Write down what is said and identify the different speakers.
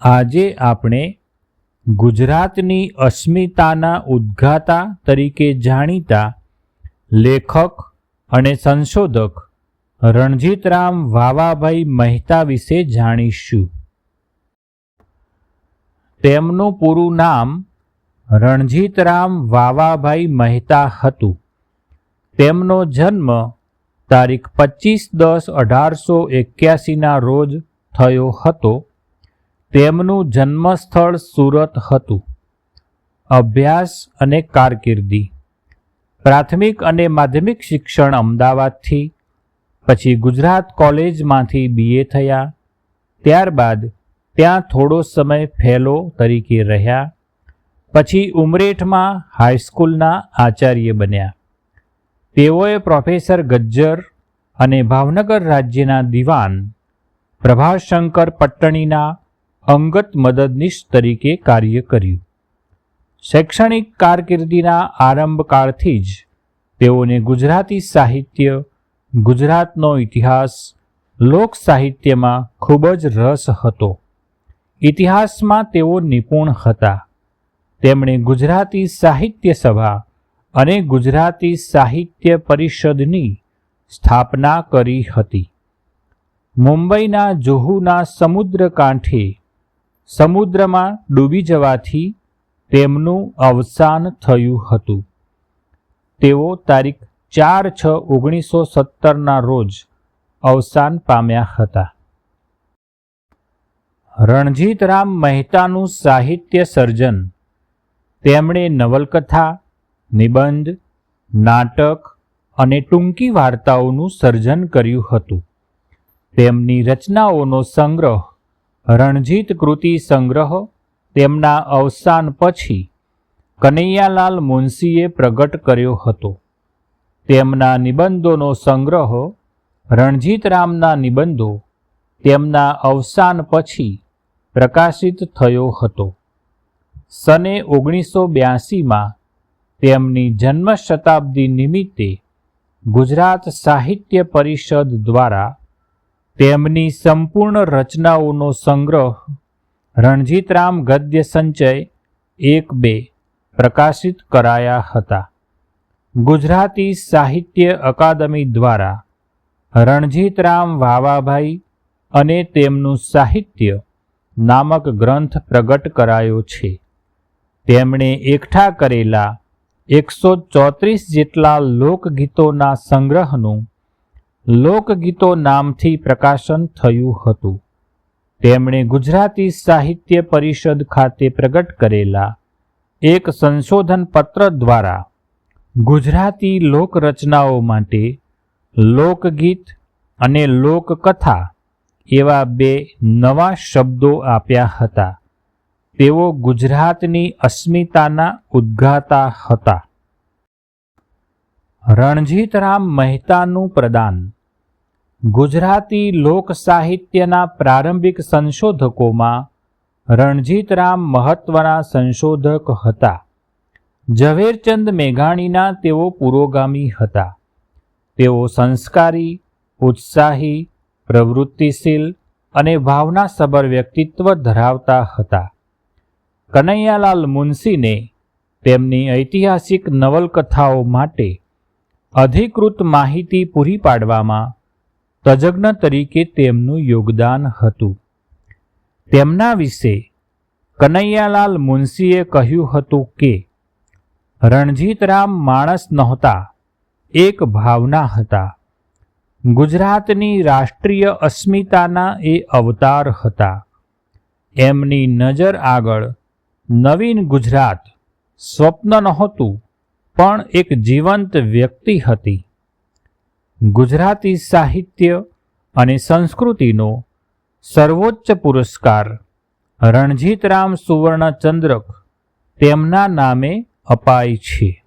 Speaker 1: આજે આપણે ગુજરાતની અસ્મિતાના ઉદ્ઘાતા તરીકે જાણીતા લેખક અને સંશોધક રણજીતરામ વાવાભાઈ મહેતા વિશે જાણીશું. તેમનું પૂરું નામ રણજીતરામ વાવાભાઈ મહેતા હતું. તેમનો જન્મ તારીખ પચીસ દસ અઢારસો એક્યાસીના રોજ થયો હતો. તેમનું જન્મસ્થળ સુરત હતું. અભ્યાસ અને કારકિર્દી. પ્રાથમિક અને માધ્યમિક શિક્ષણ અમદાવાદથી, પછી ગુજરાત કોલેજમાંથી બીએ થયા. ત્યારબાદ ત્યાં થોડો સમય ફેલો તરીકે રહ્યા. પછી ઉમરેઠમાં હાઈસ્કૂલના આચાર્ય બન્યા. તેઓએ પ્રોફેસર ગજ્જર અને ભાવનગર રાજ્યના દિવાન પ્રભાશંકર પટ્ટણીના અંગત મદદનીશ તરીકે કાર્ય કર્યું. શૈક્ષણિક કારકિર્દીના આરંભકાળથી જ તેઓને ગુજરાતી સાહિત્ય, ગુજરાતનો ઇતિહાસ, લોક સાહિત્યમાં ખૂબ જ રસ હતો. ઇતિહાસમાં તેઓ નિપુણ હતા. તેમણે ગુજરાતી સાહિત્ય સભા અને ગુજરાતી સાહિત્ય પરિષદની સ્થાપના કરી હતી. મુંબઈના જુહુના સમુદ્ર કાંઠે સમુદ્રમાં ડૂબી જવાથી તેમનું અવસાન થયું હતું. તેઓ તારીખ ચાર છ ઓગણીસો સત્તરના રોજ અવસાન પામ્યા હતા. રણજીતરામ મહેતાનું સાહિત્ય સર્જન, તેમણે નવલકથા, નિબંધ, નાટક અને ટૂંકી વાર્તાઓનું સર્જન કર્યું હતું. તેમની રચનાઓનો સંગ્રહ રણજીત કૃતિ સંગ્રહ તેમના અવસાન પછી કનૈયાલાલ મુનશીએ પ્રગટ કર્યો હતો. તેમના નિબંધોનો સંગ્રહ રણજીતરામના નિબંધો તેમના અવસાન પછી પ્રકાશિત થયો હતો. સને ઓગણીસો બ્યાસીમાં તેમની જન્મ શતાબ્દી નિમિત્તે ગુજરાત સાહિત્ય પરિષદ દ્વારા તેમની સંપૂર્ણ રચનાઓનો સંગ્રહ રણજીતરામ ગદ્ય સંચય એક બે પ્રકાશિત કરાયા હતા. ગુજરાતી સાહિત્ય અકાદમી દ્વારા રણજીતરામ વાવાભાઈ અને તેમનું સાહિત્ય નામક ગ્રંથ પ્રગટ કરાયો છે. તેમણે એકઠા કરેલા એકસો ચોત્રીસ જેટલા લોકગીતોના સંગ્રહનું લોકગીતો નામથી પ્રકાશન થયું હતું. તેમણે ગુજરાતી સાહિત્ય પરિષદ ખાતે પ્રગટ કરેલા એક સંશોધન પત્ર દ્વારા ગુજરાતી લોકરચનાઓ માટે લોકગીત અને લોકકથા એવા બે નવા શબ્દો આપ્યા હતા. તેઓ ગુજરાતની અસ્મિતાના ઉદ્ઘાતા હતા. રણજીતરામ મહેતાનું પ્રદાન. ગુજરાતી લોક સાહિત્યના પ્રારંભિક સંશોધકોમાં રણજીતરામ મહત્વના સંશોધક હતા. ઝવેરચંદ મેઘાણીના તેઓ પુરોગામી હતા. તેઓ સંસ્કારી, ઉત્સાહી, પ્રવૃત્તિશીલ અને ભાવનાસભર વ્યક્તિત્વ ધરાવતા હતા. કનૈયાલાલ મુનશીને તેમની ઐતિહાસિક નવલકથાઓ માટે અધિકૃત માહિતી પૂરી પાડવામાં તજજ્ઞ તરીકે તેમનું યોગદાન હતું. તેમના વિશે કનૈયાલાલ મુનશીએ કહ્યું હતું કે, રણજીતરામ માણસ નહોતા, એક ભાવના હતા. ગુજરાતની રાષ્ટ્રીય અસ્મિતાના એ અવતાર હતા. એમની નજર આગળ નવીન ગુજરાત સ્વપ્ન નહોતું. પણ એક જીવંત વ્યક્તિ હતી. ગુજરાતી સાહિત્ય અને સંસ્કૃતિનો સર્વોચ્ચ પુરસ્કાર રણજીતરામ સુવર્ણચંદ્રક તેમના નામે અપાય છે.